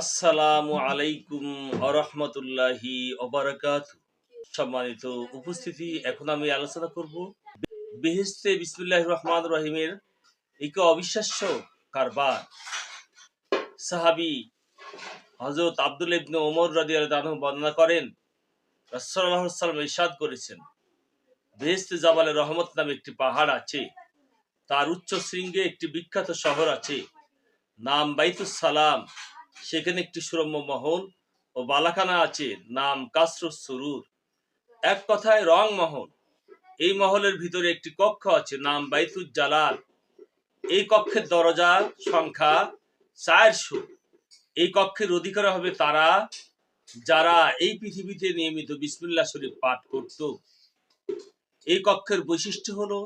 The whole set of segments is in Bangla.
আসসালামু আলাইকুম আরহামতুল্লাহি সম্মানিত উপস্থিতি, এখন আমি আলোচনা করব বেহেস্তে বিসমুল্লাহ রহমান রহিমের অবিশ্বাস্য কারবার। সাহাবি হজরত আব্দুল ইবনে ওমর রাজি বর্ণনা করেন ইরশাদ করেছেন বেহেস্তে জাবালে রহমত নামে একটি পাহাড় আছে, তার উচ্চ শৃঙ্গে একটি বিখ্যাত শহর আছে, নাম বাইতুস সালাম। সেখানে একটি সুরম্য মহল ও বালাখানা আছে, নাম কাসরুস সুরুর। এক কথায় রং মহল। এই মহলের ভিতরে একটি কক্ষ আছে, নাম বাইতুজ জালাল। এই কক্ষের দরজা, সংখ্যা চারশো। এই কক্ষের অধিকার হবে তারা যারা এই পৃথিবীতে নিয়মিত বিসমিল্লাহ শরীফ পাঠ করত। এই কক্ষের বৈশিষ্ট্য হলো,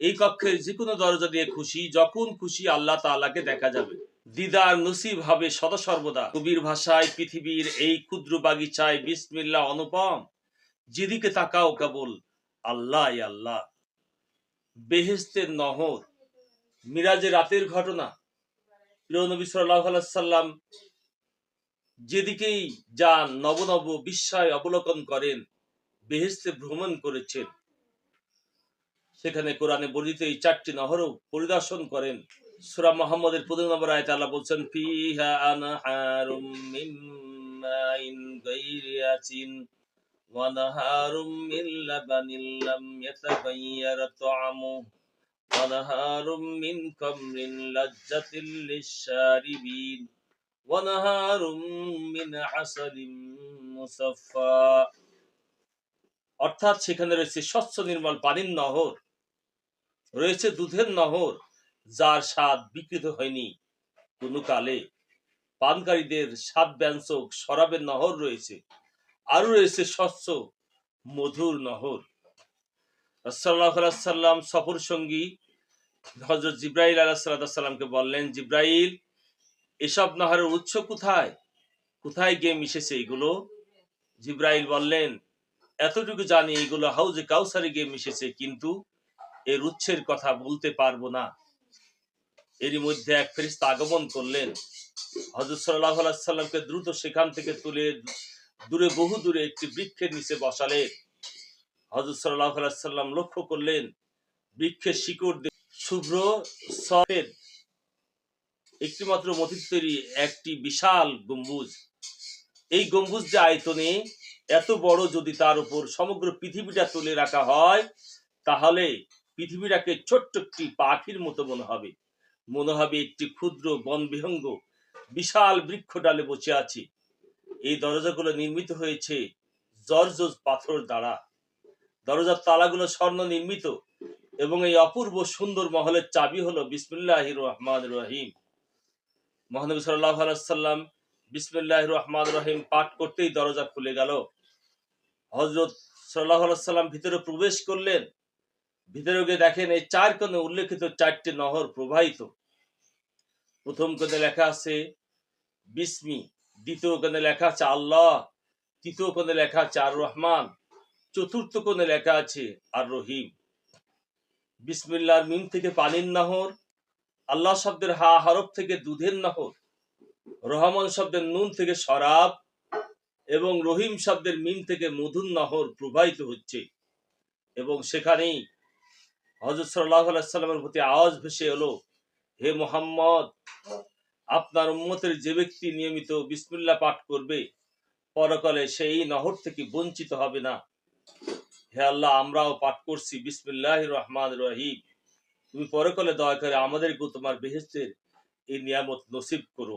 এই কক্ষের যে কোনো দরজা দিয়ে খুশি, যখন খুশি আল্লাহ তাআলাকে দেখা যাবে। দিদার নসিব হবে সদা সর্বদা কবির ভাষায় পৃথিবীর এই ক্ষুদ্র বাগিচায় বিসমিল্লাহ অনুপম। যেদিকে তাকাও কেবল আল্লাহ আল্লাহ। বেহেস্তের নহর, মিরাজে রাতের ঘটনা। নবী সাল্লাম যেদিকেই যান নব নব বিস্ময় অবলোকন করেন বেহেস্তে ভ্রমণ করেছেন। সেখানে কোরআনে বর্ণিত এই চারটি নহরও পরিদর্শন করেন। সূরা মুহাম্মদের 15 নম্বর আয়াতে আল্লাহ বলছেন, ফিহা আনহারুম মিন মাইন গায়রি আচিন ওয়া নাহারুম মিন লাবানিন লাম ইয়াতাগায়্যার ওয়া নাহারুম মিন লাজ্জাতিল ওয়া নাহারুম মিন আসালিন মুসাফফা অর্থাৎ সেখানে রয়েছে স্বচ্ছ নির্মল পানির নহর, রয়েছে দুধের নহর যার স্বাদ বিকৃত হয়নি। কোনো কালে পানকারীদের স্বাদ ব্যঞ্জক শরাবের নহর রয়েছে। আরও রয়েছে স্বচ্ছ মধুর নহর। সাল্লাম সফর সঙ্গী হজরত জিব্রাইল আলাহাল্লামকে বললেন, জিব্রাইল, এসব নহরের উৎস কোথায়? কোথায় গিয়ে মিশেছে এগুলো? জিব্রাইল বললেন, এতটুকু জানি এগুলো হাউজে কাউসারে গিয়ে মিশেছে, কিন্তু এর উৎসের কথা বলতে পারব না। এরই মধ্যে এক ফেরিস্তা আগমন করলেন। হজরত সাল্লাহ সাল্লামকে দ্রুত সেখান থেকে তুলে দূরে বহু দূরে একটি বৃক্ষের নিচে বসালেন। হজরত সাল্লাহ সাল্লাম লক্ষ্য করলেন, বৃক্ষের শিকড় শুভ্র সফেদ একটি মাত্র মতির তৈরি একটি বিশাল গম্বুজ। এই গম্বুজ যে আয়তনে এত বড় যদি তার উপর সমগ্র পৃথিবীটা তুলে রাখা হয়, তাহলে পৃথিবীটাকে ছোট্ট একটি পাখির মতো মনে হবে। মনে হবে একটি ক্ষুদ্র বন বিহঙ্গ বিশাল বৃক্ষ ডালে বসে আছে। এই দরজাগুলো নির্মিত হয়েছে জর্জজ পাথর দ্বারা। দরজার তালাগুলো স্বর্ণ নির্মিত এবং এই অপূর্ব সুন্দর মহলের চাবি হলো বিসমুল্লাহ রহমান রহিম। মহানবী সাল্লাহ বিসমুল্লাহ রহমান রহিম পাঠ করতেই দরজা খুলে গেল। হজরত সাল্লাহ সাল্লাম ভিতরে প্রবেশ করলেন। ভিতরে গিয়ে দেখেন এই চার কোণে উল্লেখিত চারটি নহর প্রবাহিত। প্রথম কোণে লেখা আছে, বিসমি দ্বিতীয় কোণে লেখা আছে, আল্লাহ তৃতীয় কোণে লেখা আছে আর রহমান চতুর্থ কোণে লেখা আছে আর রহিম বিসমিল্লার মিম থেকে পানির নাহর আল্লাহ শব্দের হা হরফ থেকে দুধের নহর রহমান শব্দের নুন থেকে শরাব এবং রহিম শব্দের মিম থেকে মধুর নহর প্রবাহিত হচ্ছে। এবং সেখানেই হজরত সাল্লাহ সাল্লামের প্রতি আওয়াজ ভেসে এলো। হে মোহাম্মদ, আপনার উম্মতের যে ব্যক্তি নিয়মিত বিসমিল্লা পাঠ করবে, পরকালে সেই নহর থেকে বঞ্চিত হবে না। হে আল্লাহ, আমরাও পাঠ করছি বিসমিল্লাহ রহমান রহিম। তুমি পরকালে দয়া করে আমাদেরকেও তোমার বেহেস্তের এই নিয়ামত নসিব করো।